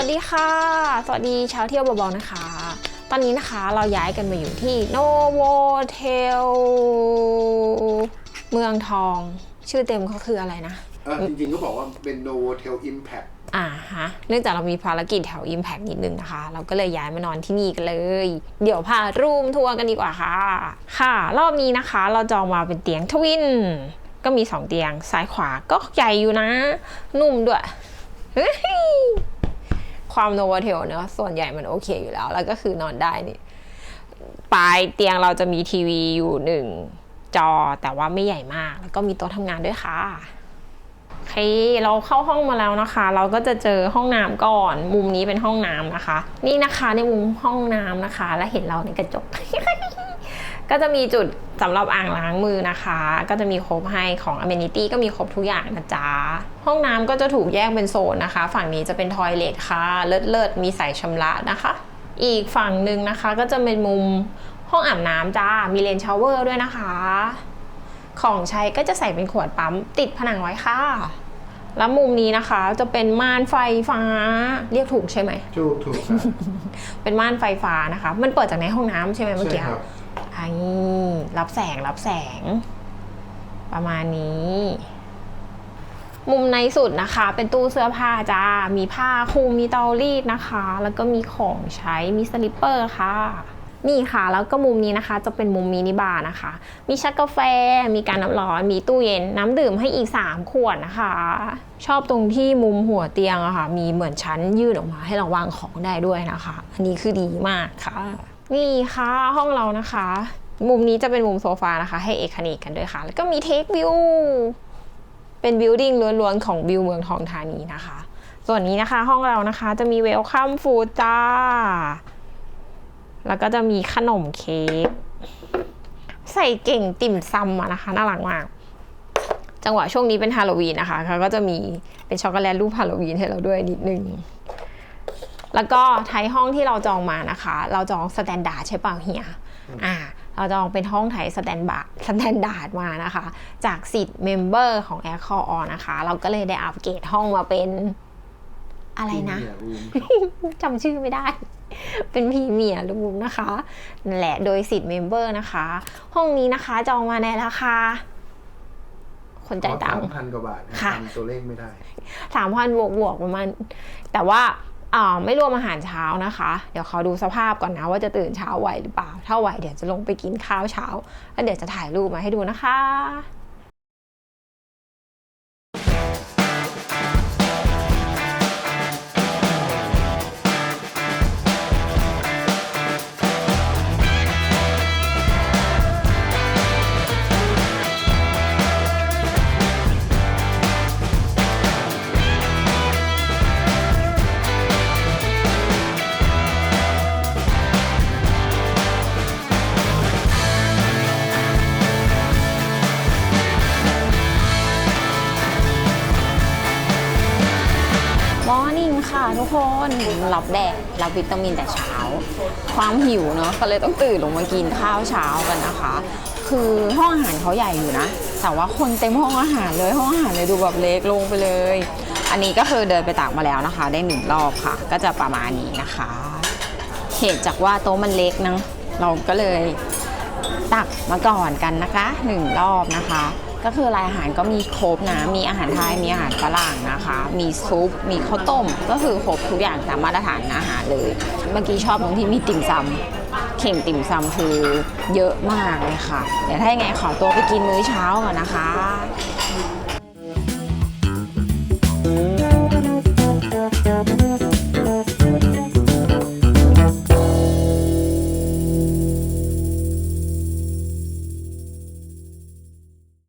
วัสดีค่ะ สวัสดีชาวเที่ยวเบาๆนะคะ ตอนนี้นะคะเราย้ายกันมาอยู่ที่โนโวเทลเมืองทอง ชื่อเต็มเขาคืออะไรนะ เออจริงๆก็บอกว่าเป็น Novotel Impact อ่าฮะ เนื่องจากเรามีภารกิจแถว Impact นิดนึงนะคะ เราก็เลยย้ายมานอนที่นี่กันเลย เดี๋ยวพารูมทัวร์กันดีกว่าค่ะ ค่ะ รอบนี้นะคะ เราจองมาเป็นเตียงทวิน ก็มี 2 เตียงซ้ายขวาก็ใหญ่อยู่นะ นุ่มด้วยเฮ้ย ความโนวเทลเนาะส่วนใหญ่มันโอเคอยู่แล้ว แล้วก็คือนอนได้นี่ปลายเตียงเราจะมีทีวีอยู่หนึ่งจอแต่ว่าไม่ใหญ่มาก แล้วก็มีโต๊ะทำงานด้วยค่ะโอเคเราเข้าห้องมาแล้วนะคะ เราก็จะเจอห้องน้ำก่อน มุมนี้เป็นห้องน้ำนะคะ นี่นะคะในมุมห้องน้ำนะคะ และเห็นเราในกระจก ก็จะมีจุดสำหรับอ่างล้างมือนะคะ ก็จะมีครบให้ของ Amenity ก็มีครบทุกอย่างนะจ๊ะ ห้องน้ำก็จะถูกแยกเป็นโซนนะคะ ฝั่งนี้จะเป็นทอยเลทค่ะ เลิศเลิศๆมีใส่ชำระนะคะ อีกฝั่งหนึ่งนะคะ ก็จะเป็นมุมห้องอาบน้ำจ้า มีเลนชาวเวอร์ด้วยนะคะ ของใช้ก็จะใส่เป็นขวดปั๊ม ติดผนังไว้ค่ะ แล้วมุมนี้นะคะจะเป็นม่านไฟฟ้า เรียกถูกใช่ไหมถูกถูกครับเป็นม่านไฟฟ้านะคะ มันเปิดจากในห้องน้ำใช่ไหมเมื่อใช่กี้ครับ ไอ้รับแสงรับแสง ประมาณนี้ มุมในสุดนะคะ เป็นตู้เสื้อผ้าจ้า มีผ้าคลุมมีเตารีดนะคะ แล้วก็มีของใช้มีสลิปเปอร์ค่ะนี่ค่ะ แล้วก็มุมนี้นะคะจะเป็นมุมมินิบาร์นะคะ มีชักกาแฟ มีการน้ำร้อน มีตู้เย็น น้ำดื่มให้อีก 3 ขวดนะคะ ชอบตรงที่มุมหัวเตียงอะค่ะ มีเหมือนชั้นยื่นออกมาให้เราวางของได้ด้วยนะคะ อันนี้คือดีมากค่ะ นี่ค่ะห้องเรานะคะ มุมนี้จะเป็นมุมโซฟานะคะ ให้เอกคณิกกันด้วยค่ะ แล้วก็มีเทควิวเป็นบิลดิ้งล้วนๆของบิวเมืองทองธานีนะคะ ส่วนนี้นะคะห้องเรานะคะจะมีเวลคัมฟูดจ้า แล้วก็จะมีขนมเค้กใส่เก่งติ่มซำอะนะคะน่ารักมาก จังหวะช่วงนี้เป็นฮาโลวีนนะคะเขาก็จะมีเป็นช็อกโกแลตรูปฮาโลวีนให้เราด้วยนิดนึง แล้วก็ไทยห้องที่เราจองมานะคะ เราจองสแตนดาร์ดใช่เปล่าเฮียอ่าเราจองเป็นห้องไทยสแตนบาร์สแตนดาร์ดมานะคะ จากสิทธิ์เมมเบอร์ของ a i r c a l l On นะคะ เราก็เลยได้อัปเกรดห้องมาเป็นอะไรนะจำชื่อไม่ได้ เป็นพรีเมียร์รูมนะคะนั่นแหละโดยสิทธิ์เมมเบอร์นะคะ ห้องนี้นะคะจองมาในราคา คนจ่ายตังค์พันกว่าบาทนะค่ะจำตัวเลขไม่ได้สามพันบวกบวกๆประมาณแต่ว่าอ่า ไม่รวมอาหารเช้านะคะ เดี๋ยวเขาดูสภาพก่อนนะว่าจะตื่นเช้าไหวหรือเปล่า ถ้าไหวเดี๋ยวจะลงไปกินข้าวเช้า แล้วเดี๋ยวจะถ่ายรูปมาให้ดูนะคะ นิ่งค่ะทุกคนรับแดดรับวิตามินแต่เช้า ความหิวเนาะก็เลยต้องตื่นลงมากินข้าวเช้ากันนะคะ คือห้องอาหารเขาใหญ่อยู่นะ แต่ว่าคนเต็มห้องอาหารเลยห้องอาหารเลยดูแบบเล็กลงไปเลย อันนี้ก็คือเดินไปตักมาแล้วนะคะ ได้หนึ่งรอบค่ะ ก็จะประมาณนี้นะคะเหตุจากว่าโต๊ะมันเล็กนะเราก็เลยตักมาก่อนกันนะคะหนึ่งรอบนะคะ ก็คือรายอาหารก็มีครบนะ มีอาหารไทย มีอาหารฝรั่งนะคะ มีซุป มีข้าวต้ม ก็คือครบทุกอย่างตามมาตรฐานอาหารเลย เมื่อกี้ชอบตรงที่มีติ่มซำเข่งติ่มซำคือเยอะมากเลยค่ะ เดี๋ยวถ้ายังไงขอตัวไปกินมื้อเช้าก่อนนะคะ